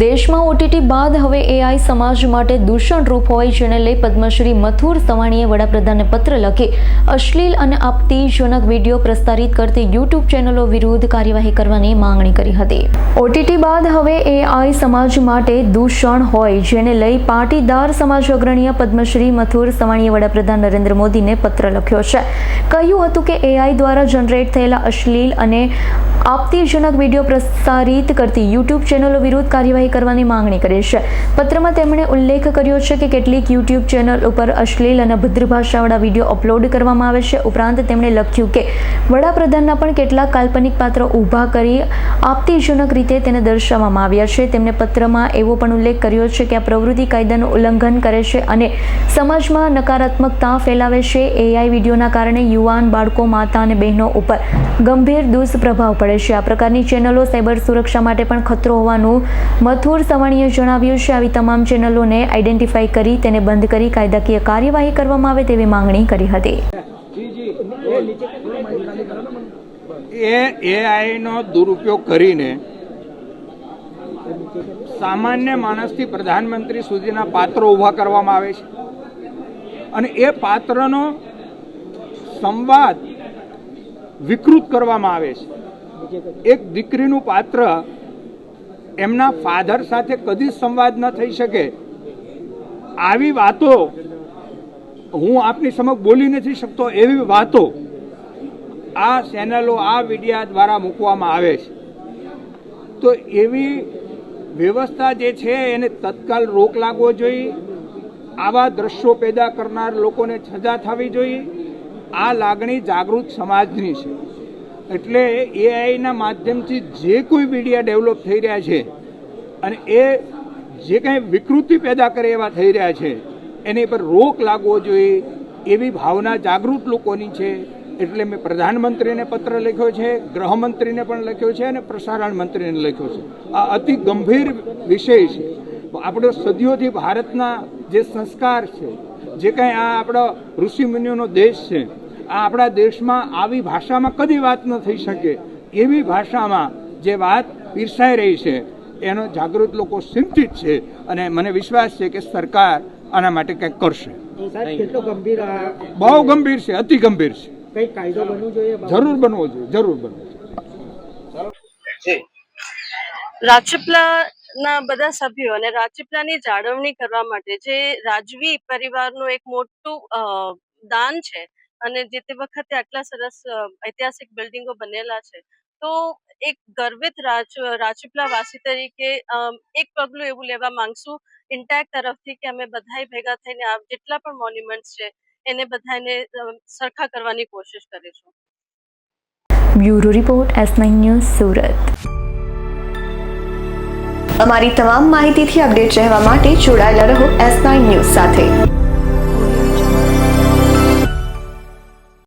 દેશમાં ઓટીટી બાદ હવે એઆઈ સમાજ માટે દૂષણરૂપ હોય જેને લઈ પદ્મશ્રી મથુર સવાણીએ વડાપ્રધાનને પત્ર લખી અશ્લીલ અને આપત્તિજનક વીડિયો પ્રસારિત કરતી યુટ્યુબ ચેનલો વિરુદ્ધ કાર્યવાહી કરવાની માંગણી કરી હતી. ઓટીટી બાદ હવે એઆઈ સમાજ માટે દૂષણ હોય જેને લઈ પાટીદાર સમાજ અગ્રણીય પદ્મશ્રી મથુર સવાણીએ વડાપ્રધાન નરેન્દ્ર મોદીને પત્ર લખ્યો છે. કહ્યું હતું કે એઆઈ દ્વારા જનરેટ થયેલા અશ્લીલ અને આપત્તિજનક વીડિયો પ્રસારિત કરતી યુટ્યુબ ચેનલો વિરુદ્ધ કાર્યવાહી કરવાની માંગણી કરી છે. પત્રમાં તેમણે ઉલ્લેખ કર્યો છે કે કેટલીક યુટ્યુબ ચેનલ ઉપર અશ્લીલ અને ભદ્ર ભાષાવાળા વીડિયો અપલોડ કરવામાં આવે છે. ઉપરાંત તેમણે લખ્યું કે, વડાપ્રધાનના પણ કેટલાક કાલ્પનિક પાત્રો ઊભા કરી આપત્તિજનક રીતે તેને દર્શાવવામાં આવ્યા છે. તેમણે પત્રમાં એવો પણ ઉલ્લેખ કર્યો છે કે આ પ્રવૃત્તિ કાયદાનું ઉલ્લંઘન કરે છે અને સમાજમાં નકારાત્મકતા ફેલાવે છે. એઆઈ વિડીયોના કારણે યુવાન બાળકો, માતા અને બહેનો ઉપર ગંભીર દુષ્પ્રભાવ પડે છે. આ પ્રકારની ચેનલો સાયબર સુરક્ષા માટે પણ ખતરો હોવાનું મથુર સવાણીએ જણાવ્યું છે. આવી તમામ ચેનલોને આઈડેન્ટિફાઈ કરી, તેને બંધ કરી કાયદાકીય કાર્યવાહી કરવામાં આવે તેવી માંગણી કરી હતી. એઆઈનો દુરુપયોગ કરીને સામાન્ય માણસથી પ્રધાનમંત્રી સુધીના પાત્રો ઊભા કરવામાં આવે છે. અને એ પાત્રનો સંવાદ વિકૃત કરવામાં આવે છે. એક દીકરીનું પાત્ર એમના ફાધર સાથે કદી સંવાદ ન થઈ શકે. આવી વાતો હું આપની સમક્ષ બોલી નથી શકતો, એવી વાતો આ ચેનલો, આ મીડિયા દ્વારા મૂકવામાં આવે છે. તો એવી વ્યવસ્થા જે છે, એને તત્કાલ રોક લાગવો જોઈએ. આવા દ્રશ્યો પેદા કરનાર લોકોને સજા થવી જોઈએ. આ લાગણી જાગૃત સમાજની છે. એટલે એઆઈના માધ્યમથી જે કોઈ મીડિયા ડેવલપ થઈ રહ્યા છે અને એ જે કંઈ વિકૃતિ પેદા કરે એવા થઈ રહ્યા છે, એની પર રોક લાગવો જોઈએ, એવી ભાવના જાગૃત લોકોની છે. એટલે મેં પ્રધાનમંત્રીને પત્ર લખ્યો છે, ગૃહમંત્રીને પણ લખ્યો છે અને પ્રસારણ મંત્રીને લખ્યો છે. આ અતિ ગંભીર વિષય છે. આપણો સદીઓથી ભારતના જે સંસ્કાર છે, જે કંઈ આ આપણો ઋષિમુનિઓનો દેશ છે આ આપણા દેશમાં આવી ભાષામાં કદી વાત ન થઈ શકે. એવી ભાષામાં જે વાત પીરસાઈ રહી છે એનો જાગૃત લોકો ચિંતિત છે અને મને વિશ્વાસ છે કે સરકાર આના માટે કંઈક કરશે. સાહેબ કેટલો ગંભીર આ બહુ ગંભીર છે અતિ ગંભીર છે. કઈ કાયદો જરૂર બનવો જોઈએ જરૂર બનવો જોઈએ. રાજપીપળાના બધા સભ્યો અને રાજપીપળાની જાળવણી કરવા માટે જે રાજવી પરિવારનું એક મોટું દાન છે અને જે તે વખતે આટલા સરસ ઐતિહાસિક બિલ્ડિંગો બનેલા છે. તો એક ગર્વિત રાજ રાજપીપળા વાસી તરીકે અમ, એક પગલું એવું લેવા માંગશું. ઇન્ટેક તરફથી કે અમે બધાએ ભેગા થઈને આ જેટલા પણ મોન્યુમેન્ટ્સ છે એને બધાને સરખા કરવાની કોશિશ કરીશું. Bureau report S nine news Surat. અમારી તમામ માહિતીથી અપડેટ રહેવા માટે જોડાયેલા રહો એસ નાઇન ન્યૂઝ સાથે.